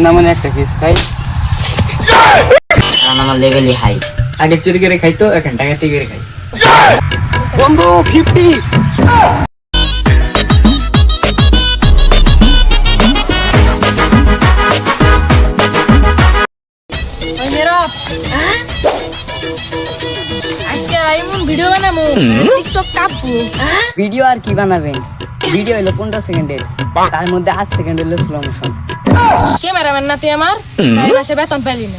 না মানে একটা কেস খাই। কারণ আমার লেভেলই হাই। আগে চুরি করে খাইতো এখন টাকাতে করে খাই। বন্ধু ফিফটি এমন ভিডিও বানাবো টিকটক কাঁপবো। ভিডিও আর কি বানাবেন? ভিডিও হলো পনেরো সেকেন্ডের। তার মধ্যে আট সেকেন্ড হলো স্লো মোশন ক্যামেরাম্যান না তুই আমার? তাই মাসে বেতন পেলি না।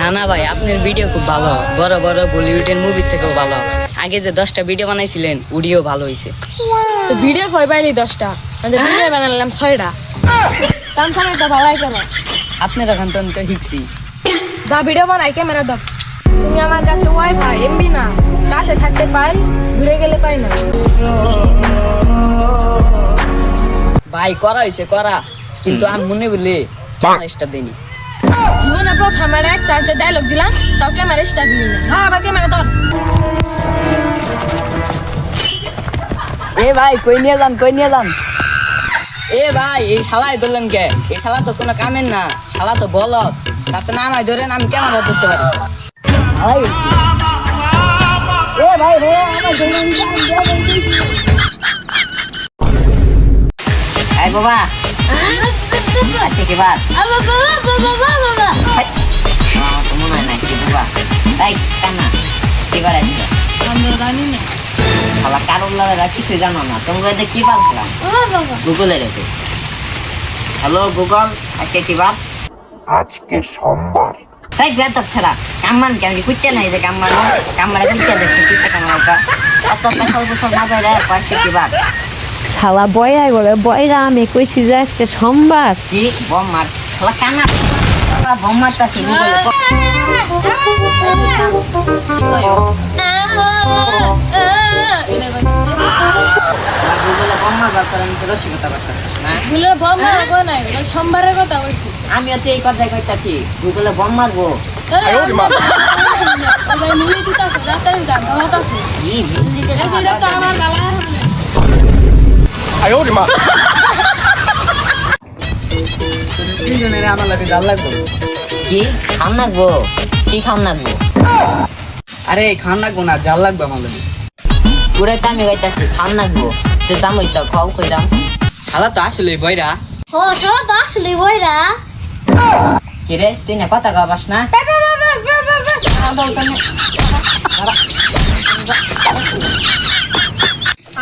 না না ভাই আপনার ভিডিও খুব ভালো বড় বড় বলিউডের মুভি থেকেও ভালো আগে যে দশটা ভিডিও বানাইছিলেন ওডিও ভালো হয়েছে তো ভিডিও কই পাইলি দশটা? আমি ভিডিও বানালাম ছয়টা। সামনে তো ভালাই করো। আপনার এখন তো শিখছি। যা ভিডিও বানাই ক্যামেরা দাও তুমি আমার কাছে ওয়াইফাই এমবি না। কাছে থাকতে পাই দূরে গেলে পাই না। ভাই করা হয়েছে করা। কিন্তু আমি মনে বলে স্টার দেনি জীবনে প্রথম আমার এক সাইন্সের ডায়লগ দিলাম তাও ক্যামেরা স্টার্ট দিলি না। হ্যাঁ আবার ক্যামেরা ধর। এ ভাই কই নিয়ে যান কই নিয়ে যান? এ ভাই এই শালাই ধরলেন কে? এই শালা তো কোনো কামের না শালা তো বলত তার তো নামাই ধরেন আমি কেমন ধরতে পারি। হইছি। এ ভাই ভাই আমার এই বাবা আজকে কি বার আমার তো মনে হয় না কি বাবা। তাই কানা কি বার আজকে আমরা জানি না। শালা কারোর লাগা কিছুই জানো না। তোমরা এটা কি পারলাম গুগলে রেখে। হ্যালো গুগল আজকে কি বার? আজকে সোমবার। তাই বেতক ছাড়া। কাম্মান কি? আমি কুইতে নাই যে কাম্মান? কাম্মান এখন কে দেখছে কুইতে কামাকা এত পেশাল পেশাল না পাই রে আজকে কি বার? শালা বয়াই বলে বয়রা আমি কইছি যে আজকে সোমবার কি বম মার শালা কানা শালা বম মারতাছে গুগলে গুগলে বম মারবার করে আমি তো কথা বলছি আমিও তো এই কথাই কইতাছি গুগলে বম মারবো ওই তো আমার গালা তিনজনের আমার লাগে জাল লাগবে। কি? খান নাকবো কি খান নাকবো আরে খান লাগবো না জাল লাগবে আমার লাগে। পুরে তো গাইতাছি খান নাকবো তো জামই তো খাও কইরাম। শালা তো আসলে বইরা। ও সবাই তো আসলে বইরা। কি রে তুই না কথা গাবাস না?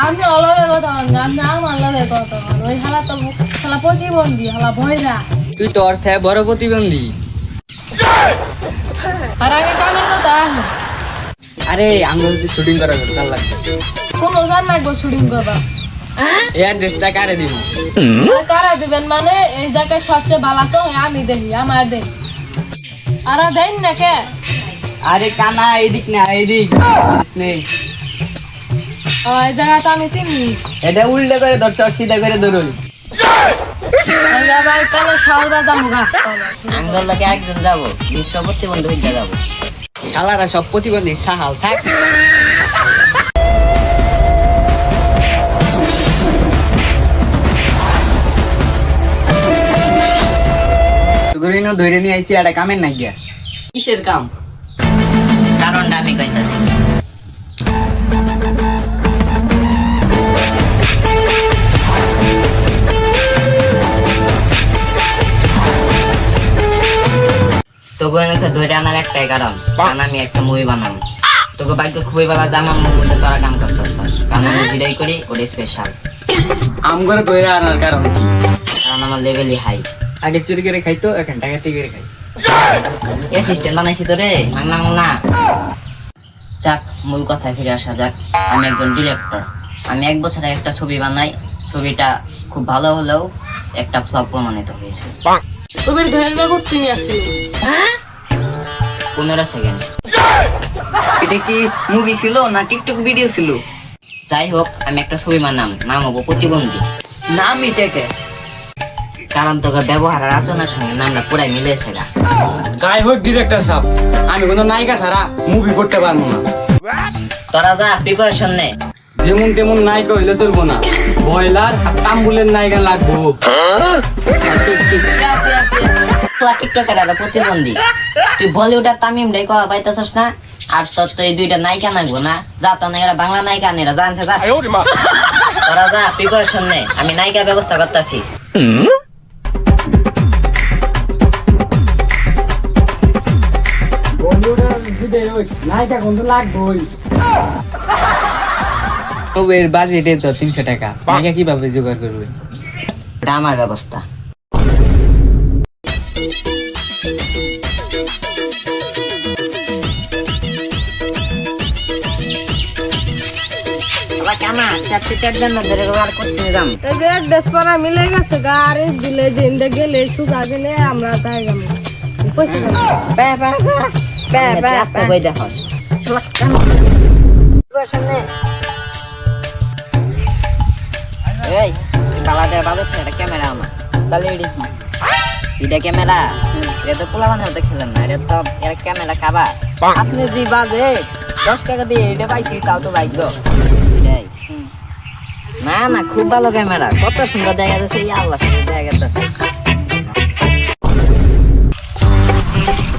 আমি অলগে কথা আমি আমার লগে কথা বলি ওই হালা তো হালা প্রতিবন্ধী হালা বইরা তুই তো অর্থে বড় প্রতিবন্ধী আর আগে কামের কথা আরে আঙ্গুল যদি শুটিং করা হবে, জাল লাগবে। কোনো গান লাগবো শুটিং করবা এই অ্যাড্রেসটা কারে দিব কারা দিবেন মানে এই জায়গায় সবচেয়ে ভালো তো আমি দেখি আমার দেখি আর দেন না কে আরে কানা এদিক না এদিক নেই ও, এই জায়গা তো আমি চিনি। এটা উল্টে করে দর্শক সিধা করে ধরুন। কালে সরবা যাব গা। আঙ্গল লাগে একজন যাব বিশ্ব প্রতিবন্ধী হইতে যাব। শালারা সব প্রতিবন্ধী সাহাল থাক। ধরে নিয়ে আইসি একটা কামের নাই গিয়া কিসের কাম? কারণটা আমি কইতাছি। তোকে আমি ধরে আনার একটাই কারণ কারণ আমি একটা মুভি বানাবো। তোকে ভাগ্য খুবই ভালো মুভিতে তোরা কাম করতেছিস কারণ আমি যেটাই করি ওটা স্পেশাল আম করে ধরে আনার কারণ। কারণ আমার লেভেলই হাই আগে চুরি করে খাইতো এখন টাকাতে করে খাই। এ সিস্টেম বানাইছি তো রে মাংনা। মাংনা যাক মূল কথায় ফিরে আসা যাক। আমি একজন ডিরেক্টর আমি এক বছরে একটা ছবি বানাই ছবিটা খুব ভালো হলেও একটা ফ্লপ প্রমাণিত হয়েছে। ছবির ধৈর্য করতে নিয়ে আসিল পনেরো সেকেন্ড এটা কি মুভি ছিল না টিকটক ভিডিও ছিল? যাই হোক আমি একটা ছবি বানাম। নাম হব প্রতিবন্ধী। নাম এটাকে কারণ তোকে ব্যবহার আর আচরণের সঙ্গে নামটা পুরাই মিলেছে গা। যাই হোক ডিরেক্টর সাহেব আমি কোনো নায়িকা ছাড়া মুভি করতে পারব না। তোরা যা প্রিপারেশন নে। যেমন তেমন নায়িকা হইলে চলবো না। বয়লার আর তাম্বুলের নায়িকা লাগবো। ঠিক ঠিক Yes, yes, yes. তোরা টিকটকের আর প্রতিবন্ধী। তুই বলিউড আর তামিম রে কয়া পাইতেছস না? আর তোর তো এই দুইটা নায়িকা নাগবো না। যা তো না বাংলা নায়িকা নেরা জানতে যা। তোরা যা প্রিপারেশন নে। আমি নায়িকা ব্যবস্থা করতেছি। নায়িকা কিন্তু লাগবোই। এর বাজেটে তো তিনশো টাকা। নায়িকা কীভাবে জোগাড় করবে? এটা আমার ব্যবস্থা। মিলে গেছে গাড়ি দিলে দিনটা গেলে সুতা দিলে আমরা তাই গেলাম কই দেখো এই বালাদের বাজার এটা ক্যামেরা আমার। তাহলে এটা ক্যামেরা? এটা তো পোলা বান্ধব তো খেলেন না, এটা তো এর ক্যামেরা কাবা। আপনি যে বাজে, দশ টাকা দিয়ে এটা পাইছি, তাও তো ভাগ্য। এটাই। না না, খুব ভালো ক্যামেরা, কত সুন্দর দেখা যাচ্ছে, এই আল্লাহ সুন্দর দেখা যাচ্ছে।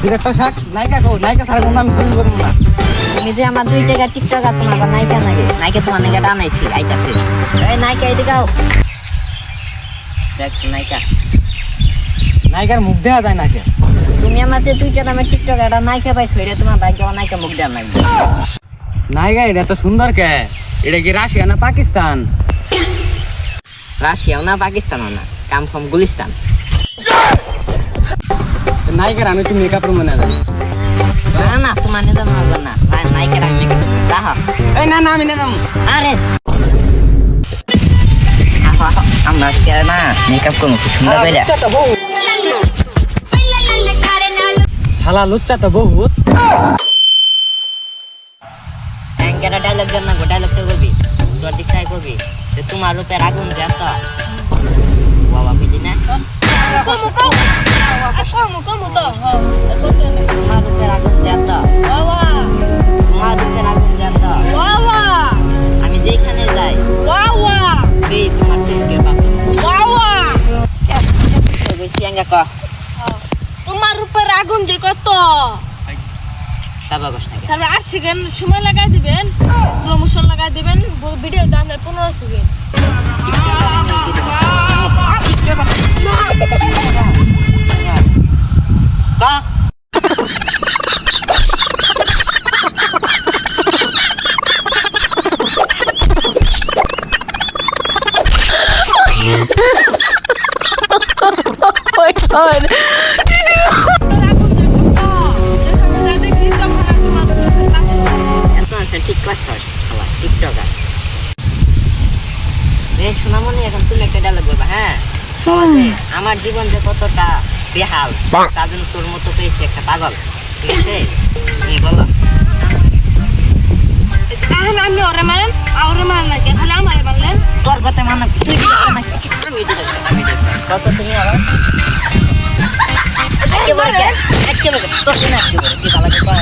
ডিরেক্টর সাহেব নায়িকা কো, নায়িকা ছাড়া কিন্তু আমি ছবি না। তুমি যে আমার দুই টাকা টিকটক আর তোমার নায়িকা নাকি নায়িকা তোমার নায়িকাটা আনাইছি আইতাছে। এই নায়িকা এদিকে আও। দেখ নায়িকা? নায়িকার মুখ দেখা যায় না কে তুমি আমার যে দুইটা দামের টিকটক একটা নায়িকা পাইছো এটা তোমার ভাগ্য নায়িকা মুখ দেওয়া লাগবে নায়িকা এটা তো সুন্দর কে? এটা কি রাশিয়া না পাকিস্তান? রাশিয়াও না পাকিস্তানও না কাম ফম গুলিস্তান। নায়িকার আমি তো মেকআপ রুমে না জানি না না তোমার নিতে হবে না শালা লুচ্চা তো বহুত ব্যাংকের ডায়লগ জন না ডায়লগটা করবি তোর দিক থেকে করবি তোমার রূপের আগুন যত বাবা বুঝলি না কমু কমু কমু কমু তো তোমার রূপের আগুন যত বাবা তোমার রূপের আগুন যত বাবা আমি যেখানে যাই বাবা এই তোমার বাপ বাবা বেশি আঙ্গা ক তোমার উপর আগুন যে কত? তাবা কষ্ট তারপর আট সেকেন্ড সময় লাগাই দিবেন প্রমোশন লাগাই দিবেন ভিডিও দাম পনেরো সেকেন্ড ক? এত শালা টিকটকার। এই সোনামণি এখন তুই একটা ডায়লগ বলবা হ্যাঁ? আমার জীবন যে কতটা বেহাল তার জন্য তোর মতো পেয়েছি একটা পাগল ঠিক আছে? তুমি বলো। আপনি ওরে মারেন ওরে মারেন না খালি আমারে মারলেন। তোর কথা মানে তুই director নাকি? আমি director, আমি director। কত তুমি আবার? একেবারে একেবারে তোর জন্য একেবারে কি ভালো করে।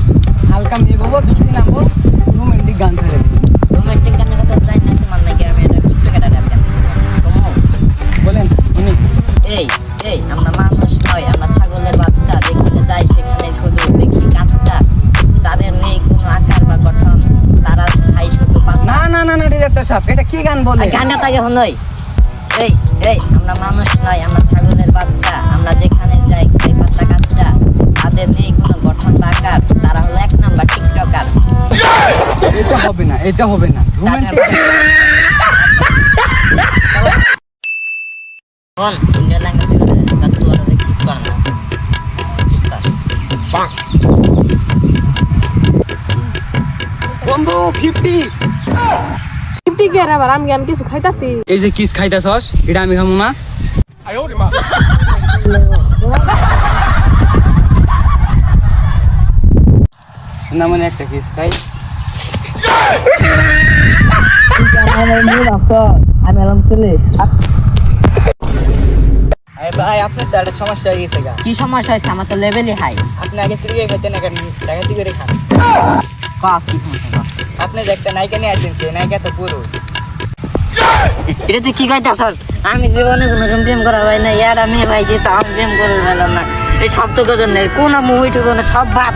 হালকা মেঘ হব বৃষ্টি নামবো রোমান্টিক গান ছেড়ে রোমান্টিক গানের কথা জানি না তোমার নাকি আমি এটা টিকটকে ডাটা গান বলেন উনি এই এই আমরা মানুষ নয় আমরা ছাগলের বাচ্চা যেখানে যাই সেখানে শুধু দেখি কাচ্চা। তাদের নেই কোনো আকার বা গঠন তারা খাই শুধু পাতা। না না না না ডিরেক্টর সাহেব এটা কি গান বলে? আর গানটা তাকে হনই এই এই আমরা মানুষ নয় আমরা ছাগলের বাচ্চা আমরা যেখানে যাই খাই পাতা কাচ্চা। তাদের নেই কোনো গঠন বা আকার তারা হলো এক নাম্বার টিকটকার। এটা হবে না এটা হবে না। ফিফটি ফিফটি কে আমি কিছু খাইতাছি? এই যে কিস খাইতাছস এটা আমি খামু না না মানে একটা কিস খাই আমি এলাম ভাই আপনার তো একটা সমস্যা হয়ে গেছে গা। কি সমস্যা হয়েছে? আমার তো লেভেলই হাই আপনি আগে তিরিগে খাইতেন এখন ডাকাতি করে খান। কফ কি সমস্যা আপনি যে একটা নায়িকা নিয়ে আসছেন সেই নায়িকা তো পুরুষ। এটা তুই কি কইতা স্যার আমি জীবনে কোনো রকম প্রেম করা ভাই না ইয়ার আমি ভাই যে তাও প্রেম করে না। এই শব্দ কজন নেই। কোন মুভি টুকু সব বাদ।